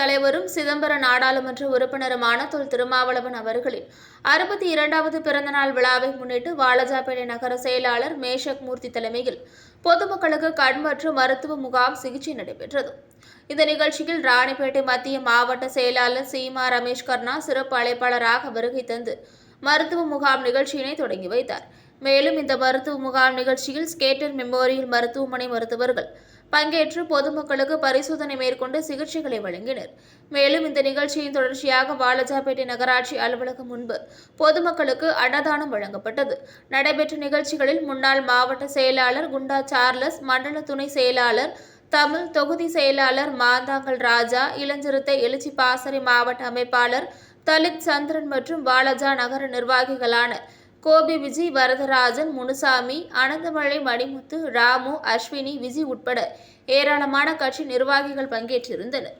தலைவரும் சிதம்பர நாடாளுமன்ற உறுப்பினருமான தொல் திருமாவளவன் அவர்களின் அறுபத்தி இரண்டாவது பிறந்தநாள் விழாவை முன்னிட்டு வாலஜாபேட்டை நகர செயலாளர் மேஷக் மூர்த்தி தலைமையில் பொதுமக்களுக்கு கண் மற்றும் மருத்துவ முகாம் சிகிச்சை நடைபெற்றது. இந்த நிகழ்ச்சியில் ராணிப்பேட்டை மத்திய மாவட்ட செயலாளர் சீமா ரமேஷ் கர்ணா சிறப்பு அழைப்பாளராக வருகை தந்து மருத்துவ முகாம் நிகழ்ச்சியினை தொடங்கி வைத்தார். மேலும் இந்த மருத்துவ முகாம் நிகழ்ச்சியில் ஸ்கேட்டர் மெமோரியல் மருத்துவமனை மருத்துவர்கள் பங்கேற்று பொதுமக்களுக்கு பரிசோதனை மேற்கொண்டு சிகிச்சைகளை வழங்கினர். மேலும் இந்த நிகழ்ச்சியின் தொடர்ச்சியாக வாலஜாபேட்டை நகராட்சி அலுவலகம் முன்பு பொதுமக்களுக்கு அன்னதானம் வழங்கப்பட்டது. நடைபெற்ற நிகழ்ச்சிகளில் முன்னாள் மாவட்ட செயலாளர் குண்டா சார்லஸ் மண்டல துணை செயலாளர் தமிழ் தொகுதி செயலாளர் மாந்தாங்கல் ராஜா இளஞ்சிறுத்தை எழுச்சி பாசறை மாவட்ட அமைப்பாளர் தலித் சந்திரன் மற்றும் வாலஜா நகர நிர்வாகிகளான கோபி விஜய் வரதராஜன் முனுசாமி அனந்தமலை மணிமுத்து ராமு அஸ்வினி விஜி உட்பட ஏராளமான கட்சி நிர்வாகிகள் பங்கேற்றிருந்தனர்.